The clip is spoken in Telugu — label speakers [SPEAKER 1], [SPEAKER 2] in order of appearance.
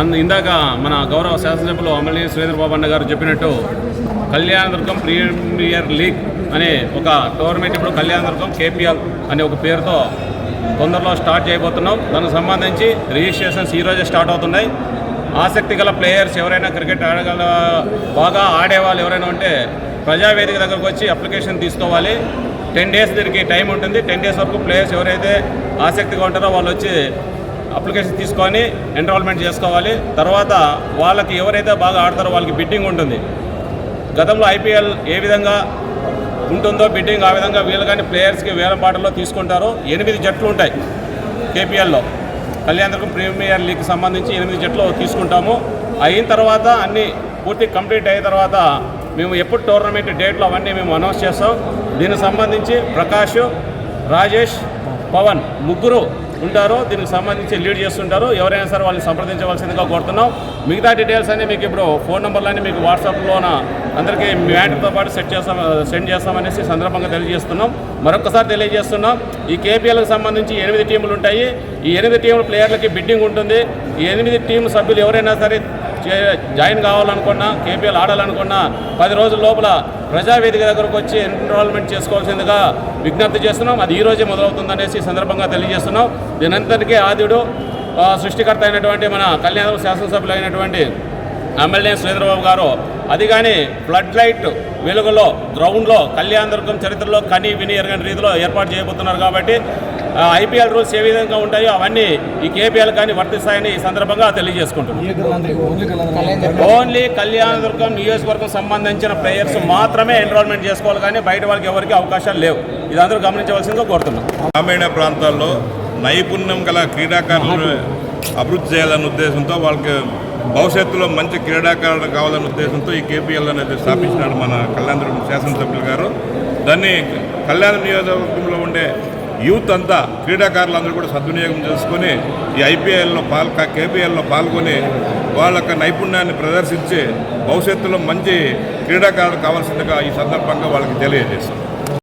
[SPEAKER 1] అందు ఇందాక మన గౌరవ శాసనసభ్యులు అమలి సురేంద్ర బాబు అన్న గారు చెప్పినట్టు కళ్యాణదుర్గం ప్రీమియర్ లీగ్ అనే ఒక టోర్నమెంట్ ఇప్పుడు కళ్యాణదుర్గం కేపీఎల్ అనే ఒక పేరుతో తొందరలో స్టార్ట్ చేయబోతున్నాం. దానికి సంబంధించి రిజిస్ట్రేషన్స్ ఈరోజే స్టార్ట్ అవుతున్నాయి. ఆసక్తి గల ప్లేయర్స్ ఎవరైనా క్రికెట్ ఆడగల బాగా ఆడేవాళ్ళు ఎవరైనా ఉంటే ప్రజావేదిక దగ్గరకు వచ్చి అప్లికేషన్ తీసుకోవాలి. టెన్ డేస్ దీనికి టైం ఉంటుంది. టెన్ డేస్ వరకు ప్లేయర్స్ ఎవరైతే ఆసక్తిగా ఉంటారో వాళ్ళు వచ్చి అప్లికేషన్ తీసుకొని ఎన్రోల్మెంట్ చేసుకోవాలి. తర్వాత వాళ్ళకి ఎవరైతే బాగా ఆడతారో వాళ్ళకి బిడ్డింగ్ ఉంటుంది. గతంలో ఐపీఎల్ ఏ విధంగా ఉంటుందో బిడ్డింగ్ ఆ విధంగా వీళ్ళు కానీ ప్లేయర్స్కి వేల పాటల్లో తీసుకుంటారు ఎనిమిది జట్లు ఉంటాయి కేపీఎల్లో కళ్యాణదుర్గం ప్రీమియర్ లీగ్కి సంబంధించి ఎనిమిది జట్లు తీసుకుంటాము. అయిన తర్వాత అన్నీ పూర్తి కంప్లీట్ అయిన తర్వాత మేము ఎప్పుడు టోర్నమెంట్ డేట్లు అవన్నీ మేము అనౌన్స్ చేస్తాం. దీనికి సంబంధించి ప్రకాష్ రాజేష్ పవన్ ముగ్గురు ఉంటారు దీనికి సంబంధించి లీడ్ చేస్తుంటారు ఎవరైనా సరే వాళ్ళని సంప్రదించవలసిందిగా కోరుతున్నాం. మిగతా డీటెయిల్స్ అన్నీ మీకు ఇప్పుడు ఫోన్ నెంబర్లన్నీ మీకు వాట్సాప్లోన అందరికీ మ్యాటర్తో పాటు సెట్ చేస్తాం సెండ్ చేస్తామనేసి సందర్భంగా తెలియజేస్తున్నాం. మరొకసారి తెలియజేస్తున్నాం. ఈ కేపీఎల్కి సంబంధించి ఎనిమిది టీములు ఉంటాయి. ఈ ఎనిమిది టీముల ప్లేయర్లకి బిడ్డింగ్ ఉంటుంది. ఈ ఎనిమిది టీం సభ్యులు ఎవరైనా సరే చే- జాయిన్ కావాలనుకున్నా కేపీఎల్ ఆడాలనుకున్నా పది రోజుల లోపల ప్రజావేదిక దగ్గరకు వచ్చి ఎన్రోల్మెంట్ చేసుకోవాల్సిందిగా విజ్ఞప్తి చేస్తున్నాం. అది ఈ రోజే మొదలవుతుందనేసి సందర్భంగా తెలియజేస్తున్నాం. దీనంతటికీ ఆద్యుడు సృష్టికర్త అయినటువంటి మన కళ్యాణ శాసనసభ్యులు అయినటువంటి ఎమ్మెల్యే శ్రీధరబాబు గారు. అది కానీ ఫ్లడ్ లైట్ వెలుగులో గ్రౌండ్లో కళ్యాణదుర్గం చరిత్రలో కని విని ఎరగని రీతిలో ఏర్పాటు చేయబోతున్నారు కాబట్టి ఐపీఎల్ రూల్స్ ఏ విధంగా ఉంటాయో అవన్నీ ఈ కేపీఎల్ కానీ వర్తిస్తాయని ఈ సందర్భంగా తెలియజేసుకుంటున్నాం. ఓన్లీ కళ్యాణదుర్గం నియోజకవర్గం సంబంధించిన ప్లేయర్స్ మాత్రమే ఎన్రోల్మెంట్ చేసుకోవాలి కానీ బయట వాళ్ళకి ఎవరికి అవకాశాలు లేవు. ఇది అందరూ గమనించవలసిందిగా కోరుతున్నాం.
[SPEAKER 2] గ్రామీణ ప్రాంతాల్లో నైపుణ్యం గల క్రీడాకారులను అభివృద్ధి చేయాలనే ఉద్దేశంతో వాళ్ళకి భవిష్యత్తులో మంచి క్రీడాకారులు కావాలనే ఉద్దేశంతో ఈ కేపీఎల్ అనేది స్థాపించినాడు మన కళ్యాణదుర్గం శాసనసభ్యులు గారు. దాన్ని కళ్యాణ నియోజకవర్గంలో ఉండే యూత్ అంతా క్రీడాకారులందరూ కూడా సద్వినియోగం చేసుకొని ఈ ఐపీఎల్లో పాల్గ కేపీఎల్లో పాల్గొని వాళ్ళ యొక్క నైపుణ్యాన్ని ప్రదర్శించి భవిష్యత్తులో మంచి క్రీడాకారులు కావాల్సిందిగా ఈ సందర్భంగా వాళ్ళకి తెలియజేస్తాం